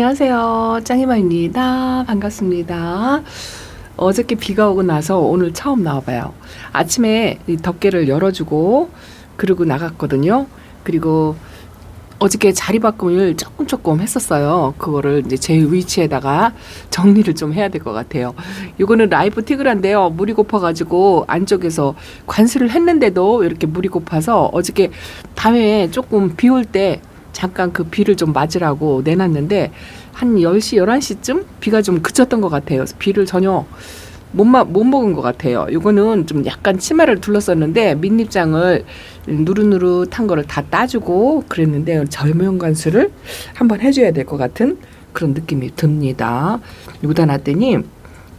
안녕하세요. 짱이마입니다. 반갑습니다. 어저께 비가 오고 나서 오늘 처음 나와봐요. 아침에 이 덮개를 열어주고 그러고 나갔거든요. 그리고 어저께 자리 바꿈을 조금 조금 했었어요. 그거를 이제 제 위치에다가 정리를 좀 해야 될 것 같아요. 이거는 라이프 티그란데요. 물이 고파가지고 안쪽에서 관수를 했는데도 이렇게 물이 고파서 어저께 밤에 조금 비 올 때 잠깐 그 비를 좀 맞으라고 내놨는데 한 10시, 11시쯤 비가 좀 그쳤던 것 같아요. 그래서 비를 전혀 못, 마, 못 먹은 것 같아요. 이거는 좀 약간 치마를 둘렀었는데 밑입장을 누릇누릇한 거를 다 따주고 그랬는데 절명 관수를 한번 해줘야 될 것 같은 그런 느낌이 듭니다. 여기다 놨더니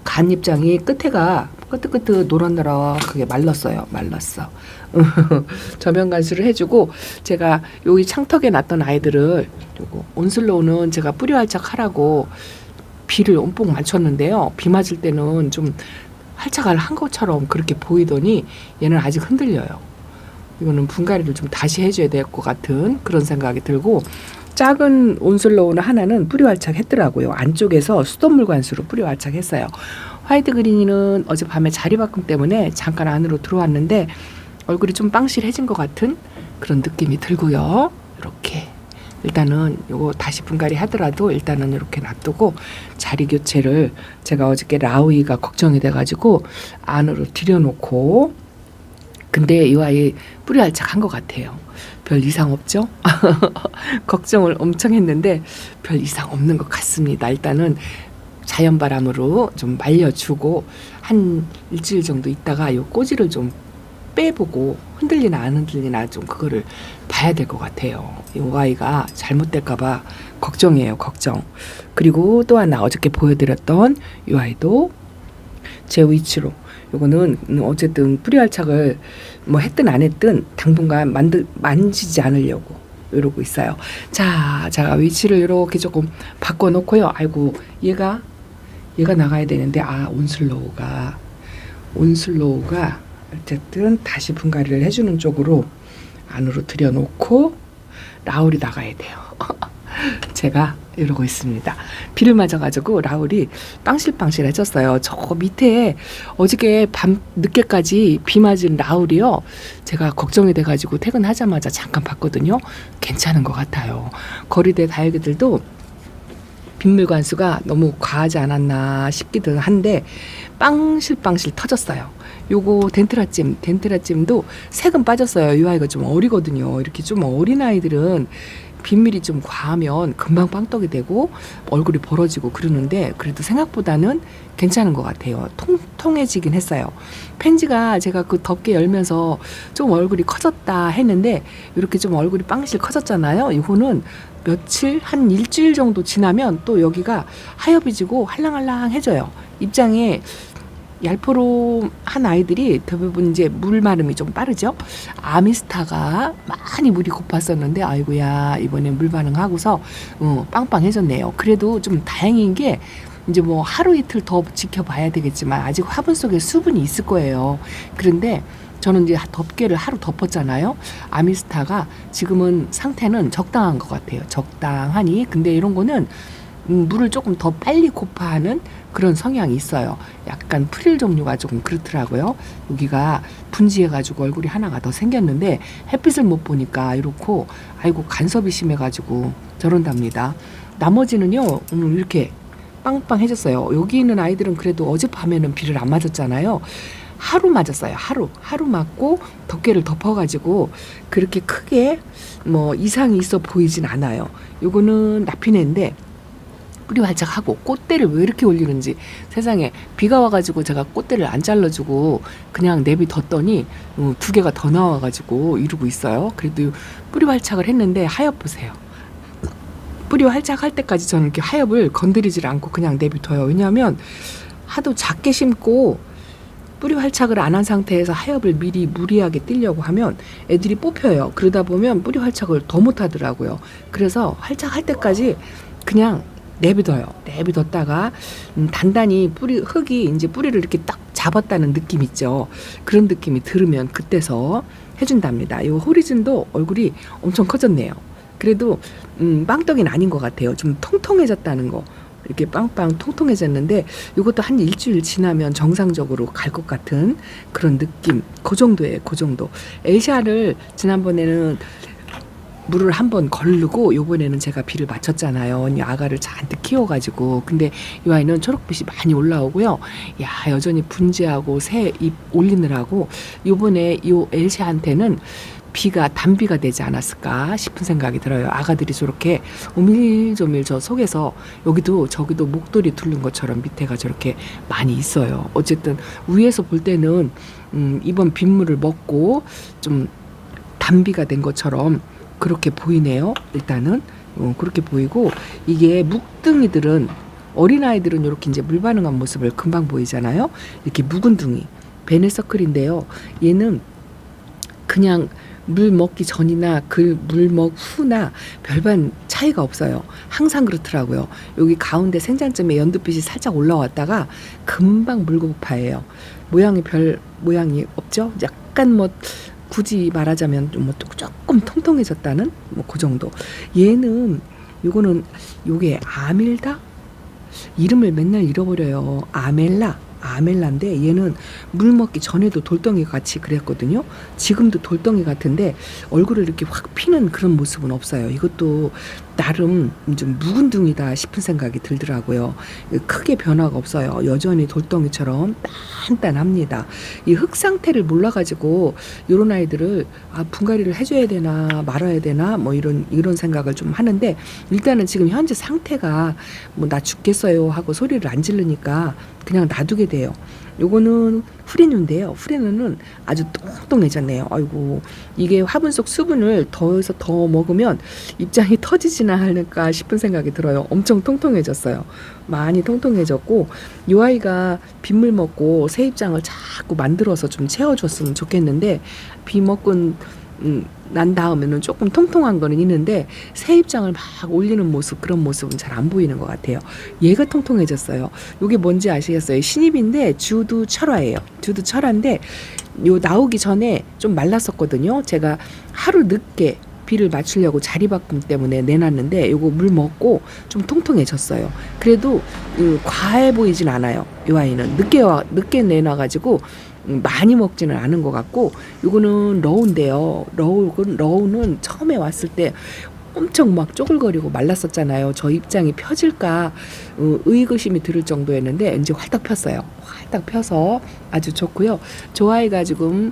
간 입장이 끝에가 끄트끄트 노란노랗게 말랐어요. 말랐어. 저면 관수를 해주고 제가 여기 창턱에 놨던 아이들을 요거 온슬로우는 제가 뿌리 활착하라고 비를 엄청 맞췄는데요. 비 맞을 때는 좀 활착을 한 것처럼 그렇게 보이더니 얘는 아직 흔들려요. 이거는 분갈이를 좀 다시 해줘야 될 것 같은 그런 생각이 들고 작은 온슬로우는 하나는 뿌리 활착했더라고요. 안쪽에서 수돗물 관수로 뿌리 활착했어요. 화이트 그린이는 어젯밤에 자리 바꿈 때문에 잠깐 안으로 들어왔는데 얼굴이 좀 빵실해진 것 같은 그런 느낌이 들고요. 이렇게 일단은 요거 다시 분갈이 하더라도 일단은 이렇게 놔두고 자리 교체를 제가 어저께 라우이가 걱정이 돼가지고 안으로 들여놓고 근데 이 아이 뿌리 활착한 것 같아요. 별 이상 없죠? 걱정을 엄청 했는데 별 이상 없는 것 같습니다. 일단은 자연 바람으로 좀 말려주고 한 일주일 정도 있다가 요 꼬지를 좀 빼보고 흔들리나 안 흔들리나 좀 그거를 봐야 될 것 같아요. 이 아이가 잘못될까봐 걱정이에요, 걱정. 그리고 또 하나 어저께 보여드렸던 이 아이도 제 위치로 요거는 어쨌든 뿌리 활착을 뭐 했든 안 했든 당분간 만들 만지지 않으려고 이러고 있어요. 자, 자 위치를 이렇게 조금 바꿔놓고요. 아이고 얘가 얘가 나가야 되는데 아 온슬로우가 온슬로우가 어쨌든 다시 분갈이를 해주는 쪽으로 안으로 들여놓고 라울이 나가야 돼요. 제가 이러고 있습니다. 비를 맞아가지고 라울이 빵실빵실해졌어요. 저 밑에 어저께 밤 늦게까지 비 맞은 라울이요. 제가 걱정이 돼가지고 퇴근하자마자 잠깐 봤거든요. 괜찮은 것 같아요. 거리대 다육이들도 빗물 관수가 너무 과하지 않았나 싶기도 한데 빵실빵실 터졌어요. 요거 덴트라찜, 덴트라찜도 색은 빠졌어요. 이 아이가 좀 어리거든요. 이렇게 좀 어린 아이들은 빗밀이 좀 과하면 금방 빵떡이 되고 얼굴이 벌어지고 그러는데 그래도 생각보다는 괜찮은 것 같아요. 통, 통해지긴 했어요. 펜지가 제가 그 덮개 열면서 좀 얼굴이 커졌다 했는데 이렇게 좀 얼굴이 빵실 커졌잖아요. 이거는 며칠 한 일주일 정도 지나면 또 여기가 하얘지고 할랑할랑해져요. 입장에 얄포로 한 아이들이 대부분 이제 물 마름이 좀 빠르죠. 아미스타가 많이 물이 고팠었는데 아이고야 이번에 물 반응하고서 어, 빵빵해졌네요. 그래도 좀 다행인 게 이제 뭐 하루 이틀 더 지켜봐야 되겠지만 아직 화분 속에 수분이 있을 거예요. 그런데 저는 이제 덮개를 하루 덮었잖아요. 아미스타가 지금은 상태는 적당한 것 같아요. 적당하니 근데 이런 거는 음, 물을 조금 더 빨리 고파하는 그런 성향이 있어요. 약간 프릴 종류가 조금 그렇더라고요. 여기가 분지해가지고 얼굴이 하나가 더 생겼는데 햇빛을 못 보니까 이렇고 아이고 간섭이 심해가지고 저런답니다. 나머지는요 음, 이렇게 빵빵해졌어요. 여기 있는 아이들은 그래도 어젯밤에는 비를 안 맞았잖아요. 하루 맞았어요. 하루 하루 맞고 덮개를 덮어가지고 그렇게 크게 뭐 이상이 있어 보이진 않아요. 요거는 나피네인데 뿌리 활짝하고 꽃대를 왜 이렇게 올리는지 세상에 비가 와가지고 제가 꽃대를 안 잘라주고 그냥 내비뒀더니 어, 두 개가 더 나와가지고 이러고 있어요. 그래도 뿌리 활착을 했는데 하엽 보세요. 뿌리 활착할 때까지 저는 이렇게 하엽을 건드리질 않고 그냥 내비둬요. 왜냐하면 하도 작게 심고 뿌리 활착을 안 한 상태에서 하엽을 미리 무리하게 띄려고 하면 애들이 뽑혀요. 그러다 보면 뿌리 활착을 더 못하더라고요. 그래서 활착할 때까지 그냥 내비둬요. 내비뒀다가 음, 단단히 뿌리 흙이 이제 뿌리를 이렇게 딱 잡았다는 느낌 있죠. 그런 느낌이 들으면 그때서 해준답니다. 이 호리즌도 얼굴이 엄청 커졌네요. 그래도 음, 빵떡이는 아닌 것 같아요. 좀 통통해졌다는 거. 이렇게 빵빵 통통해졌는데 이것도 한 일주일 지나면 정상적으로 갈 것 같은 그런 느낌. 그 정도예요. 그 정도. 엘샤를 지난번에는 물을 한번 걸르고 요번에는 제가 비를 맞췄잖아요. 이 아가를 잔뜩 키워가지고 근데 이 아이는 초록빛이 많이 올라오고요. 야 여전히 분재하고 새 잎 올리느라고 요번에 요 엘샤한테는 비가 단비가 되지 않았을까 싶은 생각이 들어요. 아가들이 저렇게 오밀조밀 저 속에서 여기도 저기도 목도리 두른 것처럼 밑에가 저렇게 많이 있어요. 어쨌든 위에서 볼 때는 음, 이번 빗물을 먹고 좀 단비가 된 것처럼 그렇게 보이네요. 일단은 어, 그렇게 보이고 이게 묵둥이들은 어린아이들은 이렇게 이제 물 반응한 모습을 금방 보이잖아요. 이렇게 묵은 둥이 베네서클인데요. 얘는 그냥 물 먹기 전이나 그 물 먹 후나 별반 차이가 없어요. 항상 그렇더라고요. 여기 가운데 생장점에 연두빛이 살짝 올라왔다가 금방 물고파예요. 모양이 별 모양이 없죠? 약간 뭐 굳이 말하자면 좀뭐 조금 통통해졌다는 뭐 그 정도. 얘는 요거는 요게 아밀다 이름을 맨날 잃어버려요. 아멜라. 아멜라인데 얘는 물 먹기 전에도 돌덩이 같이 그랬거든요. 지금도 돌덩이 같은데 얼굴을 이렇게 확 피는 그런 모습은 없어요. 이것도 나름 좀 묵은둥이다 싶은 생각이 들더라고요. 크게 변화가 없어요. 여전히 돌덩이처럼 단단합니다. 이 흙 상태를 몰라가지고 이런 아이들을 아 분갈이를 해줘야 되나 말아야 되나 뭐 이런 이런 생각을 좀 하는데 일단은 지금 현재 상태가 뭐 나 죽겠어요 하고 소리를 안 지르니까 그냥 놔두게 돼요. 요거는 후리누인데요. 후리누는 아주 똥똥해졌네요. 아이고 이게 화분 속 수분을 더해서 더 먹으면 입장이 터지지나 않을까 싶은 생각이 들어요. 엄청 통통해졌어요. 많이 통통해졌고 이 아이가 빗물 먹고 새 입장을 자꾸 만들어서 좀 채워줬으면 좋겠는데 비 먹고 음, 난 다음에는 조금 통통한 거는 있는데 새 입장을 막 올리는 모습 그런 모습은 잘 안 보이는 것 같아요. 얘가 통통해졌어요. 이게 뭔지 아시겠어요? 신입인데 주두 철화예요. 주두 철화인데 요 나오기 전에 좀 말랐었거든요. 제가 하루 늦게 비를 맞추려고 자리 바꿈 때문에 내놨는데 요거 물 먹고 좀 통통해졌어요. 그래도 음, 과해 보이진 않아요. 이 아이는 늦게 와 늦게 내놔가지고 음, 많이 먹지는 않은 것 같고 이거는 러우인데요. 러우 러우는 처음에 왔을 때 엄청 막 쪼글거리고 말랐었잖아요. 저 입장이 펴질까 어, 의구심이 들을 정도였는데 이제 활딱 폈어요. 활딱 펴서 아주 좋고요. 좋아해가 지금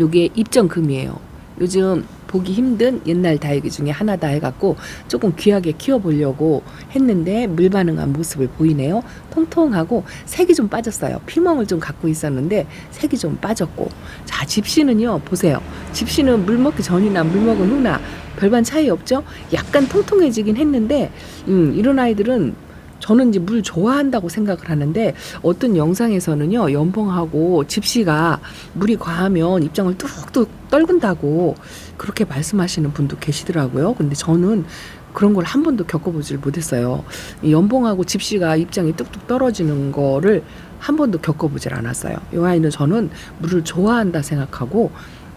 요게 입정금이에요. 요즘 보기 힘든 옛날 다육이 중에 하나다 해갖고 조금 귀하게 키워보려고 했는데 물 반응한 모습을 보이네요. 통통하고 색이 좀 빠졌어요. 피멍을 좀 갖고 있었는데 색이 좀 빠졌고 자 집시는요 보세요. 집시는 물 먹기 전이나 물 먹은 후나 별반 차이 없죠. 약간 통통해지긴 했는데 음, 이런 아이들은 저는 이제 물 좋아한다고 생각을 하는데 어떤 영상에서는요 연봉하고 집시가 물이 과하면 입장을 뚝뚝 떨군다고 그렇게 말씀하시는 분도 계시더라고요. 근데 저는 그런 걸 한 번도 겪어보질 못했어요. 이 연봉하고 집시가 입장이 뚝뚝 떨어지는 거를 한 번도 겪어보질 않았어요. 이 아이는 저는 물을 좋아한다 생각하고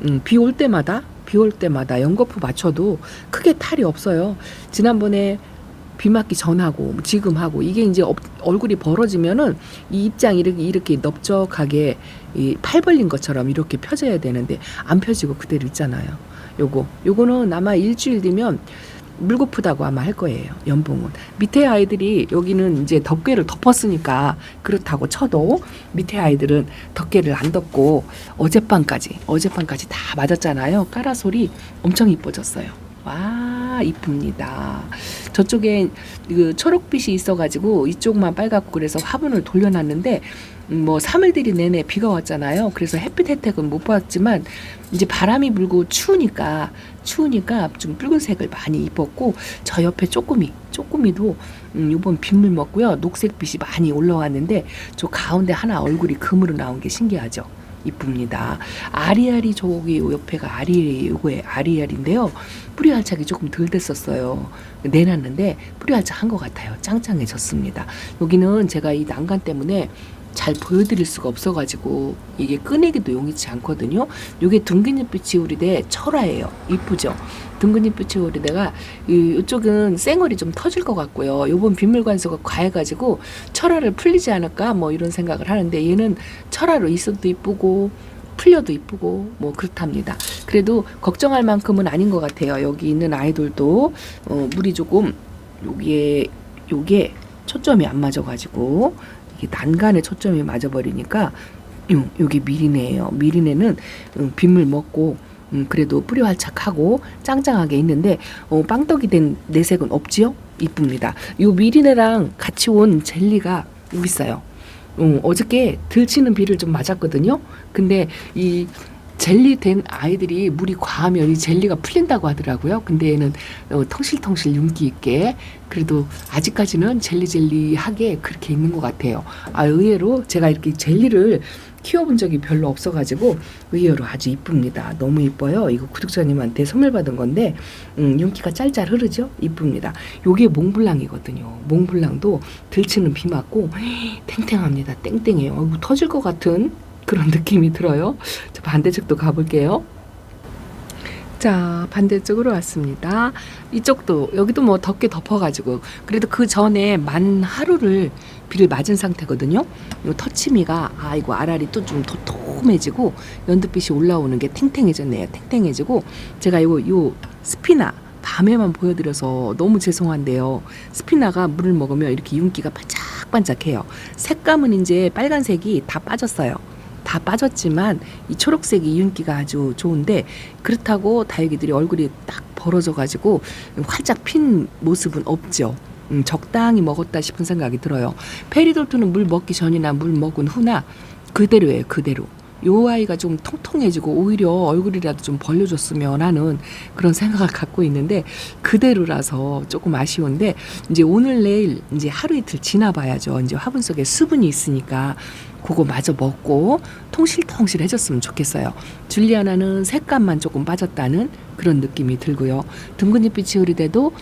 음, 비 올 때마다 비 올 때마다 연거푸 맞춰도 크게 탈이 없어요. 지난번에 비 맞기 전하고 지금 하고 이게 이제 업- 얼굴이 벌어지면은 이 입장이 이렇게 이렇게 넓적하게 이 팔 벌린 것처럼 이렇게 펴져야 되는데 안 펴지고 그대로 있잖아요. 요거 요거는 아마 일주일 뒤면 물고프다고 아마 할 거예요. 연봉은 밑에 아이들이 여기는 이제 덮개를 덮었으니까 그렇다고 쳐도 밑에 아이들은 덮개를 안 덮고 어젯밤까지 어젯밤까지 다 맞았잖아요. 까라솔이 엄청 이뻐졌어요. 와 이쁩니다. 저쪽에 그 초록빛이 있어가지고 이쪽만 빨갛고 그래서 화분을 돌려놨는데 음, 뭐 3일들이 내내 비가 왔잖아요. 그래서 햇빛 혜택은 못 봤지만 이제 바람이 불고 추우니까 추우니까 좀 붉은색을 많이 입었고 저 옆에 쪼꼬미 쪼꼬미도 음, 요번 빗물 먹고요. 녹색빛이 많이 올라왔는데 저 가운데 하나 얼굴이 금으로 나온 게 신기하죠. 이쁩니다. 아리아리 저기 옆에가 아리아리 요거에 아리아리인데요. 뿌리 활착이 조금 덜 됐었어요. 내놨는데 뿌리 활착한 것 같아요. 짱짱해졌습니다. 여기는 제가 이 난간 때문에 잘 보여드릴 수가 없어가지고 이게 꺼내기도 용이치 않거든요. 이게 둥근잎빛이 우리대 철화예요. 이쁘죠? 둥근잎빛이 우리대가 이- 이쪽은 쌩얼이 좀 터질 것 같고요. 요번 빗물관수가 과해가지고 철화를 풀리지 않을까 뭐 이런 생각을 하는데 얘는 철화로 있어도 이쁘고 풀려도 이쁘고 뭐 그렇답니다. 그래도 걱정할 만큼은 아닌 것 같아요. 여기 있는 아이들도 어, 물이 조금 여기에 요게 초점이 안 맞아가지고 난간에 초점이 맞아버리니까 음, 요게 미리네예요. 미리네는 음, 빗물 먹고 음, 그래도 뿌리 활착하고 짱짱하게 있는데 어, 빵떡이 된 내색은 없지요? 이쁩니다. 요 미리네랑 같이 온 젤리가 여기 있어요. 음, 어저께 들치는 비를 좀 맞았거든요. 근데 이 젤리 된 아이들이 물이 과하면 이 젤리가 풀린다고 하더라고요. 근데 얘는 어, 텅실텅실 윤기 있게 그래도 아직까지는 젤리젤리하게 그렇게 있는 것 같아요. 아 의외로 제가 이렇게 젤리를 키워본 적이 별로 없어가지고 의외로 아주 이쁩니다. 너무 이뻐요. 이거 구독자님한테 선물 받은 건데 음, 윤기가 짤짤 흐르죠. 이쁩니다. 요게 몽블랑이거든요. 몽블랑도 들치는 비 맞고 탱탱합니다. 땡땡해요. 어이구, 터질 것 같은 그런 느낌이 들어요. 저 반대쪽도 가볼게요. 자 반대쪽으로 왔습니다. 이쪽도 여기도 뭐 덮게 덮어가지고 그래도 그 전에 만 하루를 비를 맞은 상태거든요. 요 터치미가 아이고 알알이 또 좀 도톰해지고 연두빛이 올라오는 게 탱탱해졌네요. 탱탱해지고 제가 요거 요 스피나 밤에만 보여드려서 너무 죄송한데요. 스피나가 물을 먹으면 이렇게 윤기가 반짝반짝해요. 색감은 이제 빨간색이 다 빠졌어요. 다 빠졌지만 이 초록색 이 윤기가 아주 좋은데 그렇다고 다육이들이 얼굴이 딱 벌어져 가지고 활짝 핀 모습은 없죠. 음, 적당히 먹었다 싶은 생각이 들어요. 페리돌트는 물 먹기 전이나 물 먹은 후나 그대로예요, 그대로. 요 아이가 좀 통통해지고 오히려 얼굴이라도 좀 벌려줬으면 하는 그런 생각을 갖고 있는데 그대로라서 조금 아쉬운데 이제 오늘 내일 이제 하루 이틀 지나봐야죠. 이제 화분 속에 수분이 있으니까 그거 마저 먹고 통실통실해졌으면 좋겠어요. 줄리아나는 색감만 조금 빠졌다는 그런 느낌이 들고요. 둥근잎빛이 흐리대도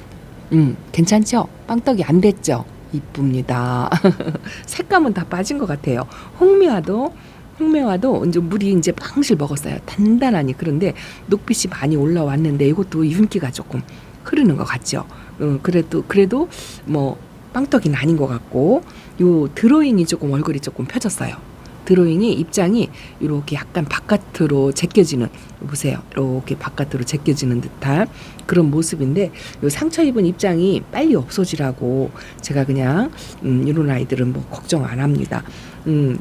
음 괜찮죠? 빵떡이 안 됐죠? 이쁩니다. 색감은 다 빠진 것 같아요. 홍미화도 홍매화도 이제 물이 이제 빵실 먹었어요. 단단하니 그런데 녹빛이 많이 올라왔는데 이것도 윤기가 조금 흐르는 것 같죠. 음, 그래도 그래도 뭐 빵떡이는 아닌 것 같고 요 드로잉이 조금 얼굴이 조금 펴졌어요. 드로잉이 입장이 이렇게 약간 바깥으로 제껴지는 보세요. 이렇게 바깥으로 제껴지는 듯한 그런 모습인데 요 상처 입은 입장이 빨리 없어지라고 제가 그냥 음, 이런 아이들은 뭐 걱정 안 합니다. 음,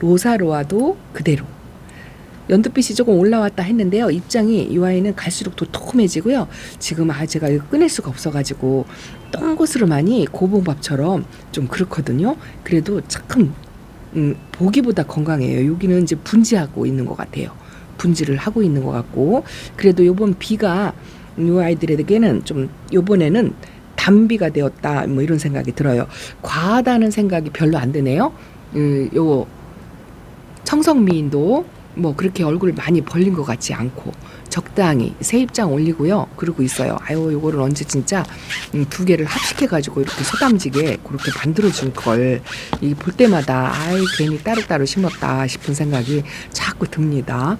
로사로아도 그대로 연두빛이 조금 올라왔다 했는데요. 입장이 이 아이는 갈수록 도톰해지고요. 지금 아 제가 이거 꺼낼 수가 없어가지고 똥고스름하니 고봉밥처럼 좀 그렇거든요. 그래도 조금 음, 보기보다 건강해요. 여기는 이제 분지하고 있는 것 같아요. 분지를 하고 있는 것 같고 그래도 요번 비가 이 아이들에게는 좀 요번에는 단비가 되었다 뭐 이런 생각이 들어요. 과하다는 생각이 별로 안 드네요. 음, 요 청성미인도 뭐 그렇게 얼굴 많이 벌린 것 같지 않고 적당히 새 입장 올리고요. 그러고 있어요. 아유 요거를 언제 진짜 음, 두 개를 합식해 가지고 이렇게 소담지게 그렇게 만들어 줄걸이 볼 때마다 아이 괜히 따로따로 심었다 싶은 생각이 자꾸 듭니다.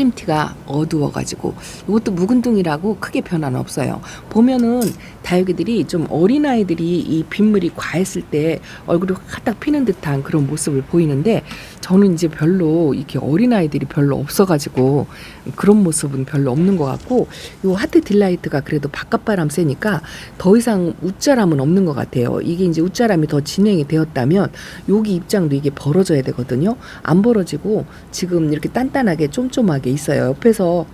크림티가 어두워가지고 이것도 묵은둥이라고 크게 변화는 없어요. 보면은 다육이들이 좀 어린 아이들이 이 빗물이 과했을 때 얼굴이 확딱 피는 듯한 그런 모습을 보이는데 저는 이제 별로 이렇게 어린 아이들이 별로 없어가지고 그런 모습은 별로 없는 것 같고 요 하트 딜라이트가 그래도 바깥바람 쐬니까 더 이상 웃자람은 없는 것 같아요. 이게 이제 웃자람이 더 진행이 되었다면 여기 입장도 이게 벌어져야 되거든요. 안 벌어지고 지금 이렇게 단단하게 쫌쫌하게 있어요. 옆에서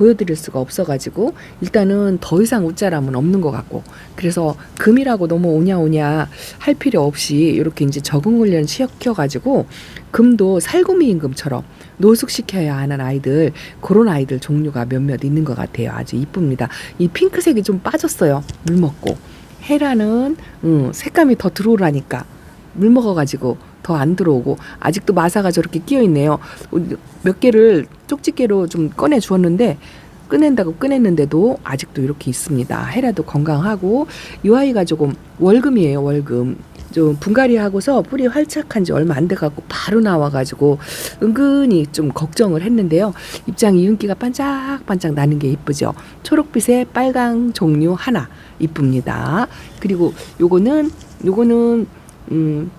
보여드릴 수가 없어가지고 일단은 더 이상 웃자람은 없는 것 같고 그래서 금이라고 너무 오냐오냐 할 필요 없이 이렇게 이제 적응 훈련 시켜가지고 금도 살구미 임금처럼 노숙시켜야 하는 아이들 그런 아이들 종류가 몇몇 있는 것 같아요. 아주 이쁩니다. 이 핑크색이 좀 빠졌어요. 물 먹고 헤라는 음, 색감이 더 들어오라니까 물 먹어가지고 더 안 들어오고 아직도 마사가 저렇게 끼어 있네요. 몇 개를 쪽집게로 좀 꺼내 주었는데 꺼낸다고 꺼냈는데도 아직도 이렇게 있습니다. 헤라도 건강하고 이 아이가 조금 월금이에요. 월금 좀 분갈이 하고서 뿌리 활착한 지 얼마 안 돼 갖고 바로 나와 가지고 은근히 좀 걱정을 했는데요. 입장 이 윤기가 반짝반짝 나는 게 이쁘죠. 초록빛의 빨강 종류 하나 이쁩니다. 그리고 요거는 요거는 음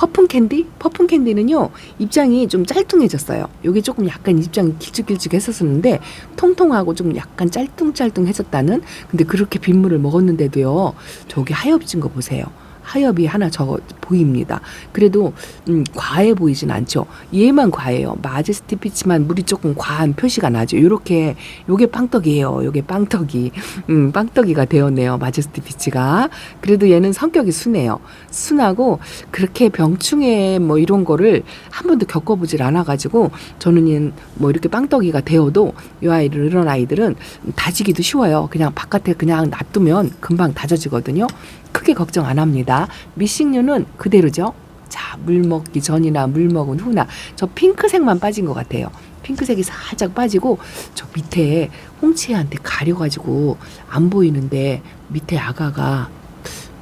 퍼플 캔디? 퍼플 캔디는요, 입장이 좀 짤뚱해졌어요. 요게 조금 약간 입장이 길쭉길쭉 했었는데, 통통하고 좀 약간 짤뚱짤뚱해졌다는? 근데 그렇게 빗물을 먹었는데도요, 저기 하엽진 거 보세요. 하엽이 하나 저 보입니다. 그래도 음, 과해 보이진 않죠. 얘만 과해요. 마제스티 피치만 물이 조금 과한 표시가 나죠. 요렇게 요게 빵떡이에요. 요게 빵떡이 음, 빵떡이가 되었네요. 마제스티 피치가. 그래도 얘는 성격이 순해요. 순하고 그렇게 병충해 뭐 이런 거를 한 번도 겪어보질 않아가지고 저는 얘뭐 이렇게 빵떡이가 되어도 이 아이들 이런 아이들은 다지기도 쉬워요. 그냥 바깥에 그냥 놔두면 금방 다져지거든요. 크게 걱정 안 합니다. 미싱류는 그대로죠. 자, 물 먹기 전이나 물 먹은 후나 저 핑크색만 빠진 것 같아요. 핑크색이 살짝 빠지고 저 밑에 홍치한테 가려가지고 안 보이는데 밑에 아가가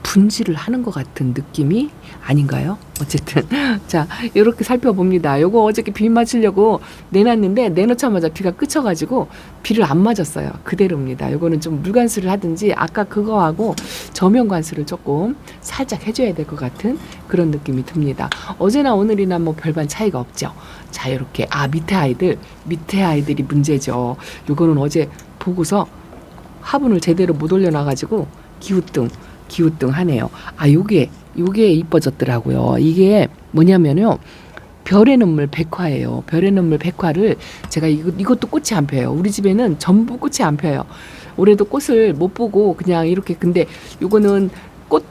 분질을 하는 것 같은 느낌이 아닌가요? 어쨌든 자 이렇게 살펴봅니다. 요거 어저께 비 맞추려고 내놨는데 내놓자마자 비가 그쳐가지고 비를 안 맞았어요. 그대로입니다. 요거는 좀 물관수를 하든지 아까 그거하고 저면 관수를 조금 살짝 해줘야 될 것 같은 그런 느낌이 듭니다. 어제나 오늘이나 뭐 별반 차이가 없죠. 자 이렇게 아 밑에 아이들 밑에 아이들이 문제죠. 요거는 어제 보고서 화분을 제대로 못 올려놔가지고 기우뚱 기우뚱 하네요. 아 요게 요게 이뻐졌더라고요. 이게 뭐냐면요. 별의 눈물 백화예요. 별의 눈물 백화를 제가 이거, 이것도 꽃이 안 펴요. 우리 집에는 전부 꽃이 안 펴요. 올해도 꽃을 못 보고 그냥 이렇게 근데 요거는 꽃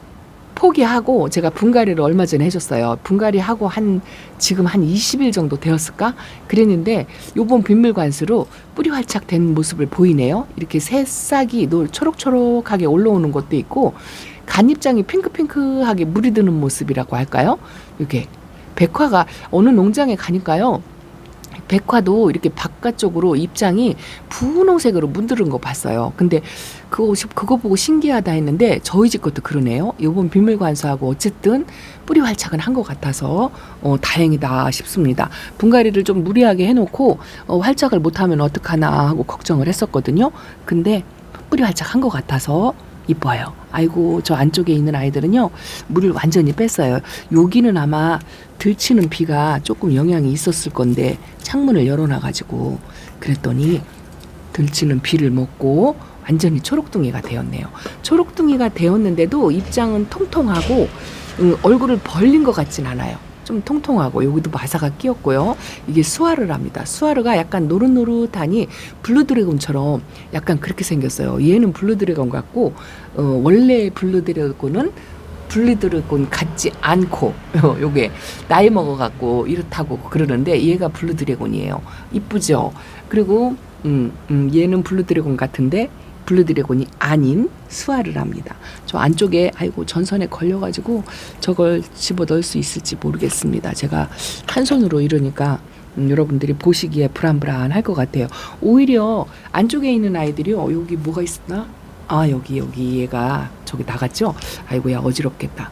포기하고 제가 분갈이를 얼마 전에 해줬어요. 분갈이 하고 한 지금 한 20일 정도 되었을까? 그랬는데 요번 빗물 관수로 뿌리 활착된 모습을 보이네요. 이렇게 새싹이 노 초록초록하게 올라오는 것도 있고 간입장이 핑크핑크하게 물이 드는 모습이라고 할까요? 이게 백화가 어느 농장에 가니까요. 백화도 이렇게 바깥쪽으로 입장이 분홍색으로 문드른 거 봤어요. 근데 그거 그거 보고 신기하다 했는데 저희 집 것도 그러네요. 요번 빗물 관수하고 어쨌든 뿌리 활착은 한 것 같아서 어, 다행이다 싶습니다. 분갈이를 좀 무리하게 해놓고 어, 활착을 못하면 어떡하나 하고 걱정을 했었거든요. 근데 뿌리 활착한 것 같아서 이뻐요. 아이고 저 안쪽에 있는 아이들은요 물을 완전히 뺐어요. 여기는 아마 들치는 비가 조금 영향이 있었을 건데 창문을 열어놔가지고 그랬더니 들치는 비를 먹고 완전히 초록둥이가 되었네요. 초록둥이가 되었는데도 입장은 통통하고 음, 얼굴을 벌린 것 같진 않아요. 좀 통통하고 여기도 마사가 끼었고요. 이게 수아르랍니다. 수아르가 약간 노릇노릇하니 블루드래곤처럼 약간 그렇게 생겼어요. 얘는 블루드래곤 같고 어, 원래 블루드래곤은 블루드래곤 같지 않고 요게 나이 먹어갖고 이렇다고 그러는데 얘가 블루드래곤이에요. 이쁘죠. 그리고 음, 음, 얘는 블루드래곤 같은데 블루드래곤이 아닌 수아르랍니다. 저 안쪽에 아이고 전선에 걸려가지고 저걸 집어 넣을 수 있을지 모르겠습니다. 제가 한 손으로 이러니까 음, 여러분들이 보시기에 불안불안할 것 같아요. 오히려 안쪽에 있는 아이들이요. 여기 뭐가 있나? 아 여기 여기 얘가 저기 나갔죠? 아이고야 어지럽겠다.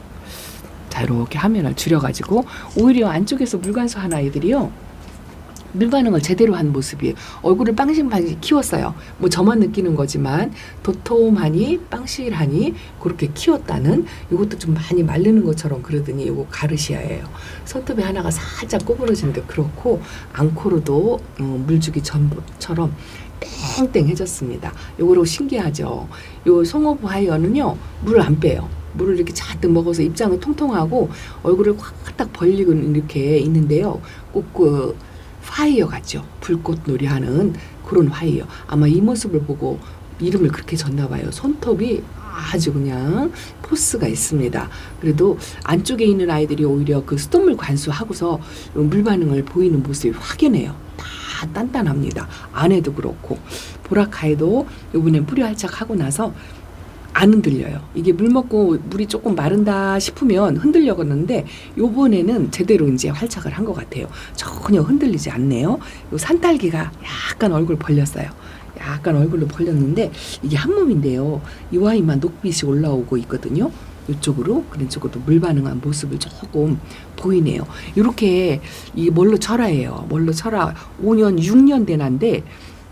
자 이렇게 화면을 줄여가지고 오히려 안쪽에서 물관수 한 아이들이요. 물반응을 제대로 한 모습이에요. 얼굴을 빵실빵실 키웠어요. 뭐 저만 느끼는 거지만 도톰하니 빵실하니 그렇게 키웠다는 이것도 좀 많이 마르는 것처럼 그러더니 이거 가르시아예요. 손톱이 하나가 살짝 꼬부러지는데 그렇고 앙코르도 어, 물주기 전처럼 땡땡해졌습니다. 요거로 신기하죠. 요 송어부 하이어는요 물을 안 빼요. 물을 이렇게 잔뜩 먹어서 입장은 통통하고 얼굴을 확 딱 벌리고 이렇게 있는데요. 꼭그 화이어 같죠. 불꽃놀이 하는 그런 화이어. 아마 이 모습을 보고 이름을 그렇게 졌나 봐요. 손톱이 아주 그냥 포스가 있습니다. 그래도 안쪽에 있는 아이들이 오히려 그 수돗물 관수하고서 물 반응을 보이는 모습이 확연해요. 다 단단합니다. 안에도 그렇고 보라카이도 요번에 뿌리 활착하고 나서 안 흔들려요. 이게 물 먹고 물이 조금 마른다 싶으면 흔들려갔는데 요번에는 제대로 이제 활착을 한 것 같아요. 전혀 흔들리지 않네요. 요 산딸기가 약간 얼굴 벌렸어요. 약간 얼굴로 벌렸는데 이게 한 몸인데요. 이 아이만 녹빛이 올라오고 있거든요. 이쪽으로 그런 쪽으로 물 반응한 모습을 조금 보이네요. 이렇게 이 뭘로 철화예요. 뭘로 철화 5년 6년 된 한데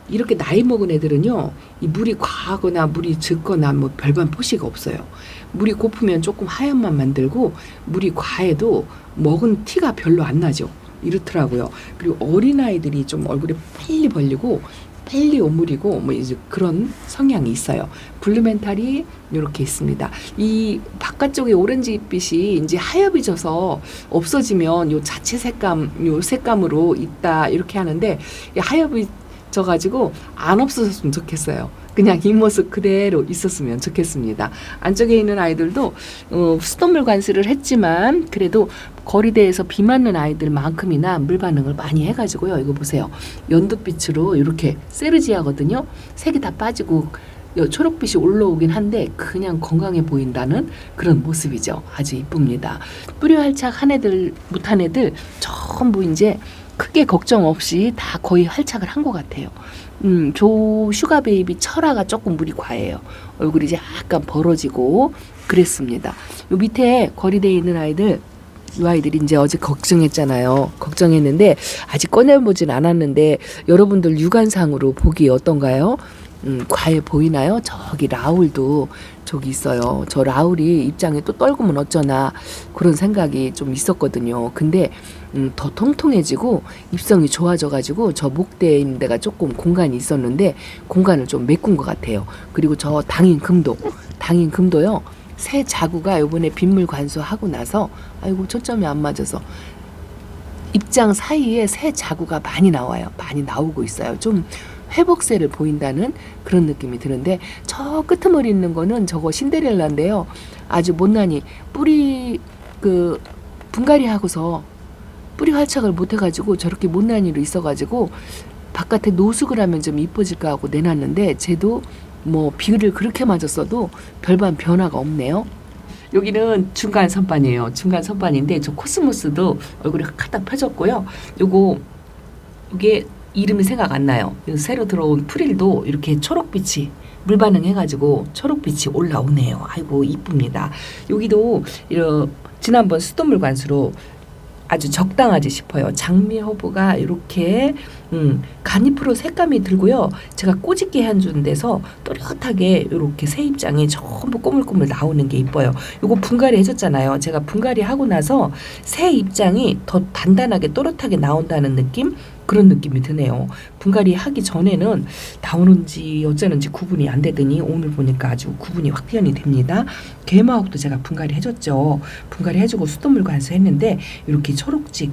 이렇게 나이 먹은 애들은요 이 물이 과하거나 물이 적거나 뭐 별반 포시가 없어요. 물이 고프면 조금 하얀만 만들고 물이 과해도 먹은 티가 별로 안 나죠. 이렇더라고요. 그리고 어린 아이들이 좀 얼굴이 빨리 벌리고 빨리 오므리고 뭐 이제 그런 성향이 있어요. 블루멘탈이 이렇게 있습니다. 이 바깥쪽에 오렌지빛이 이제 하얘져서 없어지면 요 자체 색감 요 색감으로 있다 이렇게 하는데 이 하 얘져 가지고 안 없어졌으면 좋겠어요. 그냥 이 모습 그대로 있었으면 좋겠습니다. 안쪽에 있는 아이들도 어, 수돗물 관수를 했지만 그래도 거리대에서 비 맞는 아이들만큼이나 물 반응을 많이 해가지고요. 이거 보세요. 연두빛으로 이렇게 세르지아거든요. 색이 다 빠지고 요 초록빛이 올라오긴 한데 그냥 건강해 보인다는 그런 모습이죠. 아주 이쁩니다. 뿌리 활착한 애들 못한 애들 전부 이제 크게 걱정 없이 다 거의 활착을 한 것 같아요. 음, 조 슈가 베이비 철화가 조금 물이 과해요. 얼굴이 이제 약간 벌어지고 그랬습니다. 요 밑에 거리대에 있는 아이들 이 아이들이 이제 어제 걱정했잖아요. 걱정했는데 아직 꺼내보진 않았는데 여러분들 육안상으로 보기 어떤가요? 음, 과해 보이나요? 저기 라울도 저기 있어요. 저 라울이 입장에 또 떨구면 어쩌나 그런 생각이 좀 있었거든요. 근데 음, 더 통통해지고 입성이 좋아져가지고 저 목대에 있는 데가 조금 공간이 있었는데 공간을 좀 메꾼 것 같아요. 그리고 저 당인 금도, 당인 금도요. 새 자구가 요번에 빗물 관수하고 나서 아이고 초점이 안 맞아서 입장 사이에 새 자구가 많이 나와요. 많이 나오고 있어요. 좀 회복세를 보인다는 그런 느낌이 드는데 저 끄트머리 있는 거는 저거 신데렐라인데요. 아주 못난이 뿌리 그 분갈이 하고서 뿌리 활착을 못 해가지고 저렇게 못난이로 있어가지고 바깥에 노숙을 하면 좀 이뻐질까 하고 내놨는데 쟤도 뭐 비를 그렇게 맞았어도 별반 변화가 없네요. 여기는 중간 선반이에요. 중간 선반인데 저 코스모스도 얼굴이 가닥 펴졌고요. 요거 이게 이름이 생각 안 나요. 요 새로 들어온 프릴도 이렇게 초록빛이 물 반응해가지고 초록빛이 올라오네요. 아이고 이쁩니다. 여기도 이런 지난번 수돗물 관수로 아주 적당하지 싶어요. 장미 허브가 이렇게 음, 간잎으로 색감이 들고요. 제가 꼬집게 한준 데서 또렷하게 이렇게 새 입장이 전부 꼬물꼬물 나오는 게 이뻐요. 요거 분갈이 해줬잖아요. 제가 분갈이 하고 나서 새 입장이 더 단단하게 또렷하게 나온다는 느낌? 그런 느낌이 드네요. 분갈이 하기 전에는 나오는지 어쩌는지 구분이 안 되더니 오늘 보니까 아주 구분이 확연히 됩니다. 개마옥도 제가 분갈이 해줬죠. 분갈이 해주고 수돗물 관수했는데 이렇게 초록직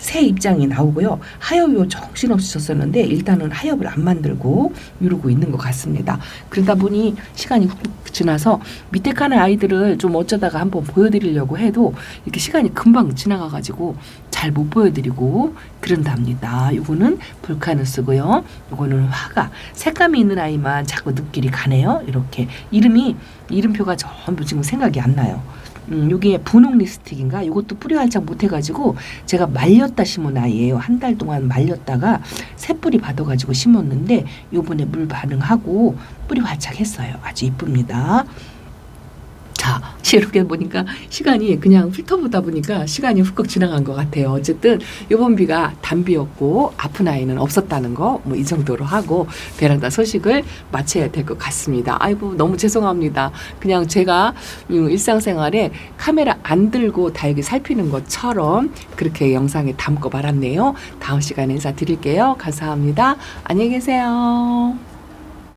새 입장이 나오고요. 하엽이 정신없이 쳤었는데 일단은 하엽을 안 만들고 이러고 있는 것 같습니다. 그러다 보니 시간이 훅 지나서 밑에 가는 아이들을 좀 어쩌다가 한번 보여드리려고 해도 이렇게 시간이 금방 지나가가지고 잘 못 보여드리고 그런답니다. 요거는 불카누스고요. 요거는 화가 색감이 있는 아이만 자꾸 눈길이 가네요. 이렇게 이름이 이름표가 전부 지금 생각이 안 나요. 음, 요게 분홍 립스틱인가? 요것도 뿌리 활착 못 해가지고 제가 말렸다 심은 아이예요. 한 달 동안 말렸다가 새 뿌리 받아가지고 심었는데 요번에 물 반응하고 뿌리 활착했어요. 아주 이쁩니다. 자, 이렇게 보니까 시간이 그냥 훑어보다 보니까 시간이 훅훅 지나간 것 같아요. 어쨌든 이번 비가 단비였고 아픈 아이는 없었다는 거 뭐 이 정도로 하고 베란다 소식을 마쳐야 될 것 같습니다. 아이고 너무 죄송합니다. 그냥 제가 음, 일상생활에 카메라 안 들고 다육이 살피는 것처럼 그렇게 영상에 담고 말았네요. 다음 시간에 인사드릴게요. 감사합니다. 안녕히 계세요.